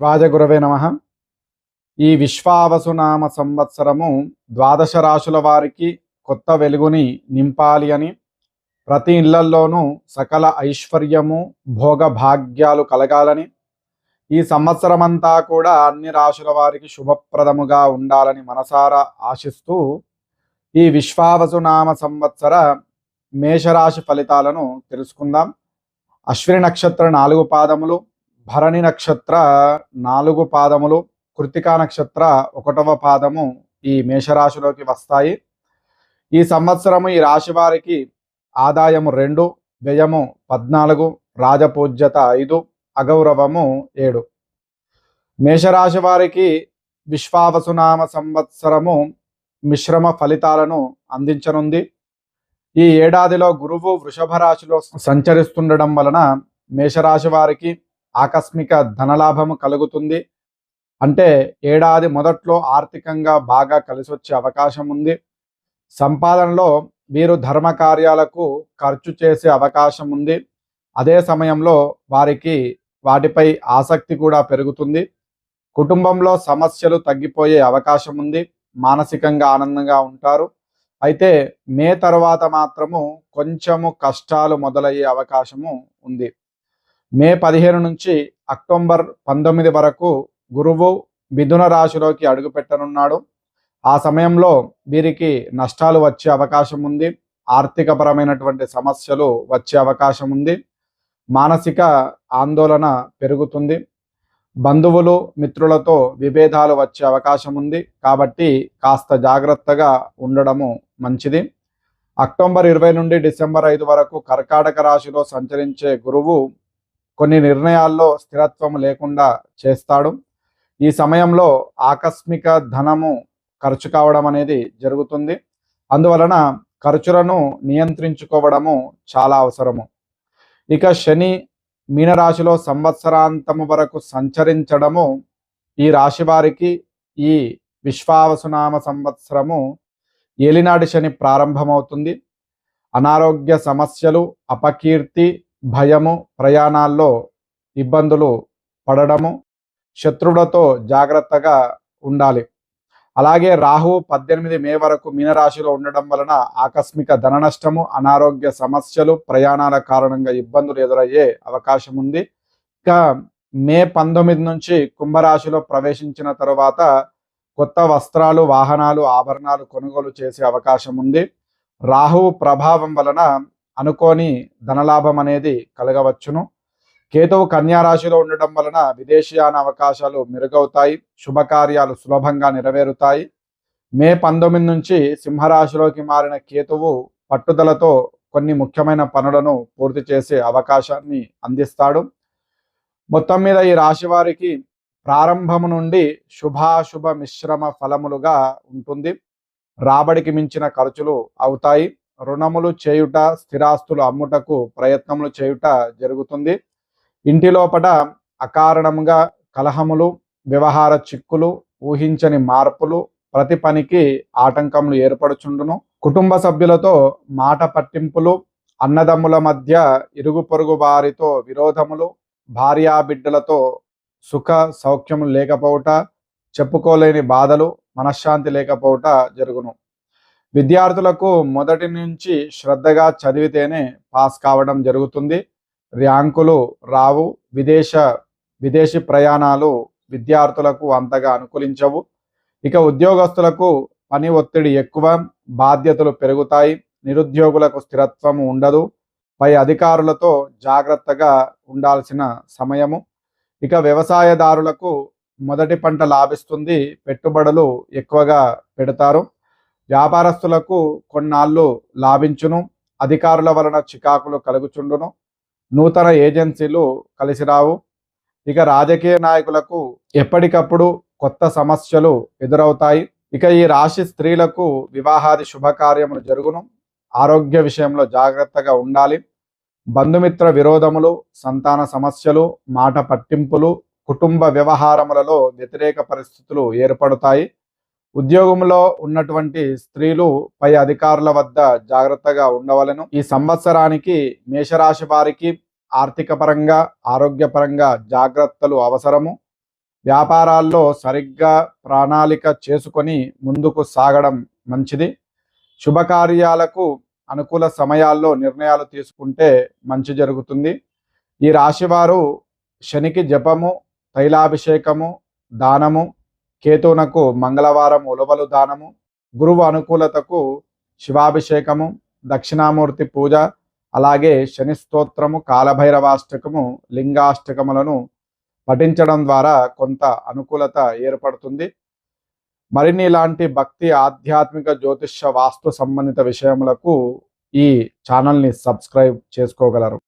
వాజగురవే నమ. ఈ విశ్వావసునామ సంవత్సరము ద్వాదశ రాశుల వారికి కొత్త వెలుగుని నింపాలి అని ప్రతి ఇళ్ళల్లోనూ సకల ఐశ్వర్యము భోగభాగ్యాలు కలగాలని ఈ సంవత్సరమంతా కూడా అన్ని రాశుల వారికి శుభప్రదముగా ఉండాలని మనసారా ఆశిస్తూ ఈ విశ్వావసునామ సంవత్సర మేషరాశి ఫలితాలను తెలుసుకుందాం. అశ్విని నక్షత్ర నాలుగు పాదములు భరణి నక్షత్ర నాలుగు పాదములు కృతికా నక్షత్ర ఒకటవ పాదము ఈ మేషరాశిలోకి వస్తాయి. ఈ సంవత్సరము ఈ రాశి వారికి ఆదాయము రెండు వ్యయము పద్నాలుగు రాజపూజ్యత ఐదు అగౌరవము ఏడు. మేషరాశి వారికి విశ్వావసునామ సంవత్సరము మిశ్రమ ఫలితాలను అందించనుంది. ఈ ఏడాదిలో గురువు వృషభ రాశిలో సంచరిస్తుండడం వలన మేషరాశి వారికి ఆకస్మిక ధనలాభము కలుగుతుంది. అంటే ఏడాది మొదట్లో ఆర్థికంగా బాగా కలిసి వచ్చే అవకాశం ఉంది. సంపాదనలో వీరు ధర్మ కార్యాలకు ఖర్చు చేసే అవకాశం ఉంది. అదే సమయంలో వారికి వాటిపై ఆసక్తి కూడా పెరుగుతుంది. కుటుంబంలో సమస్యలు తగ్గిపోయే అవకాశం ఉంది. మానసికంగా ఆనందంగా ఉంటారు. అయితే మే తర్వాత మాత్రము కొంచెము కష్టాలు మొదలయ్యే అవకాశము ఉంది. మే పదిహేను నుంచి అక్టోబర్ పంతొమ్మిది వరకు గురువు మిథున రాశిలోకి అడుగుపెట్టనున్నాడు. ఆ సమయంలో వీరికి నష్టాలు వచ్చే అవకాశం ఉంది. ఆర్థికపరమైనటువంటి సమస్యలు వచ్చే అవకాశం ఉంది. మానసిక ఆందోళన పెరుగుతుంది. బంధువులు మిత్రులతో విభేదాలు వచ్చే అవకాశం ఉంది. కాబట్టి కాస్త జాగ్రత్తగా ఉండడము మంచిది. అక్టోబర్ ఇరవై నుండి డిసెంబర్ ఐదు వరకు కర్కాటక రాశిలో సంచరించే గురువు కొన్ని నిర్ణయాల్లో స్థిరత్వం లేకుండా చేస్తాడు. ఈ సమయంలో ఆకస్మిక ధనము ఖర్చు కావడం అనేది జరుగుతుంది. అందువలన ఖర్చులను నియంత్రించుకోవడము చాలా అవసరము. ఇక శని మీనరాశిలో సంవత్సరాంతము వరకు సంచరించడము ఈ రాశి వారికి ఈ విశ్వావసునామ సంవత్సరము ఏలినాటి శని ప్రారంభమవుతుంది. అనారోగ్య సమస్యలు అపకీర్తి భయము ప్రయాణాల్లో ఇబ్బందులు పడడము శత్రువులతో జాగ్రత్తగా ఉండాలి. అలాగే రాహు పద్దెనిమిది మే వరకు మీనరాశిలో ఉండడం వలన ఆకస్మిక ధన నష్టము అనారోగ్య సమస్యలు ప్రయాణాల కారణంగా ఇబ్బందులు ఎదురయ్యే అవకాశం ఉంది. ఇక మే పంతొమ్మిది నుంచి కుంభరాశిలో ప్రవేశించిన తరువాత కొత్త వస్త్రాలు వాహనాలు ఆభరణాలు కొనుగోలు చేసే అవకాశం ఉంది. రాహువు ప్రభావం వలన అనుకోని ధనలాభం అనేది కలగవచ్చును. కేతువు కన్యారాశిలో ఉండటం వలన విదేశీయాన అవకాశాలు మెరుగవుతాయి. శుభకార్యాలు సులభంగా నెరవేరుతాయి. మే పంతొమ్మిది నుంచి సింహరాశిలోకి మారిన కేతువు పట్టుదలతో కొన్ని ముఖ్యమైన పనులను పూర్తి చేసే అవకాశాన్ని అందిస్తాడు. మొత్తం మీద ఈ రాశి వారికి ప్రారంభము నుండి శుభాశుభ మిశ్రమ ఫలములుగా ఉంటుంది. రాబడికి మించిన ఖర్చులు అవుతాయి. రుణములు చేయుట స్థిరాస్తులు అమ్ముటకు ప్రయత్నములు చేయుట జరుగుతుంది. ఇంటి లోపల అకారణంగా కలహములు వ్యవహార చిక్కులు ఊహించని మార్పులు ప్రతి పనికి ఆటంకములు ఏర్పడుచుండును. కుటుంబ సభ్యులతో మాట పట్టింపులు అన్నదమ్ముల మధ్య ఇరుగు పొరుగు వారితో విరోధములు భార్యా బిడ్డలతో సుఖ సౌఖ్యములు లేకపోవుట చెప్పుకోలేని బాధలు మనశ్శాంతి లేకపోవుట జరుగును. విద్యార్థులకు మొదటి నుంచి శ్రద్ధగా చదివితేనే పాస్ కావడం జరుగుతుంది. ర్యాంకులు రావు. విదేశ విదేశీ ప్రయాణాలు విద్యార్థులకు అంతగా అనుకూలించవు. ఇక ఉద్యోగస్తులకు పని ఒత్తిడి ఎక్కువ బాధ్యతలు పెరుగుతాయి. నిరుద్యోగులకు స్థిరత్వం ఉండదు. పై అధికారులతో జాగ్రత్తగా ఉండాల్సిన సమయము. ఇక వ్యవసాయదారులకు మొదటి పంట లాభిస్తుంది. పెట్టుబడులు ఎక్కువగా పెడతారు. వ్యాపారస్తులకు కొన్నాళ్ళు లాభించును అధికారుల వలన చికాకులు కలుగుచుండును. నూతన ఏజెన్సీలు కలిసి రావు. ఇక రాజకీయ నాయకులకు ఎప్పటికప్పుడు కొత్త సమస్యలు ఎదురవుతాయి. ఇక ఈ రాశి స్త్రీలకు వివాహాది శుభకార్యములు జరుగును. ఆరోగ్య విషయంలో జాగ్రత్తగా ఉండాలి. బంధుమిత్ర విరోధములు సంతాన సమస్యలు మాట పట్టింపులు కుటుంబ వ్యవహారములలో వ్యతిరేక పరిస్థితులు ఏర్పడతాయి. ఉద్యోగంలో ఉన్నటువంటి స్త్రీలు పై అధికారుల వద్ద జాగ్రత్తగా ఉండవలను. ఈ సంవత్సరానికి మేషరాశి వారికి ఆర్థిక పరంగా ఆరోగ్యపరంగా జాగ్రత్తలు అవసరము. వ్యాపారాల్లో సరిగ్గా ప్రణాళిక చేసుకొని ముందుకు సాగడం మంచిది. శుభకార్యాలకు అనుకూల సమయాల్లో నిర్ణయాలు తీసుకుంటే మంచి జరుగుతుంది. ఈ రాశివారు శనికి జపము తైలాభిషేకము దానము కేతువునకు మంగళవారం ఉలవలు దానము గురువు అనుకూలతకు శివాభిషేకము దక్షిణామూర్తి పూజ అలాగే శని స్తోత్రము కాలభైరవాష్టకము లింగాష్టకములను పఠించడం ద్వారా కొంత అనుకూలత ఏర్పడుతుంది. మరిన్ని ఇలాంటి భక్తి ఆధ్యాత్మిక జ్యోతిష్య వాస్తు సంబంధిత విషయములకు ఈ ఛానల్ని సబ్స్క్రైబ్ చేసుకోగలరు.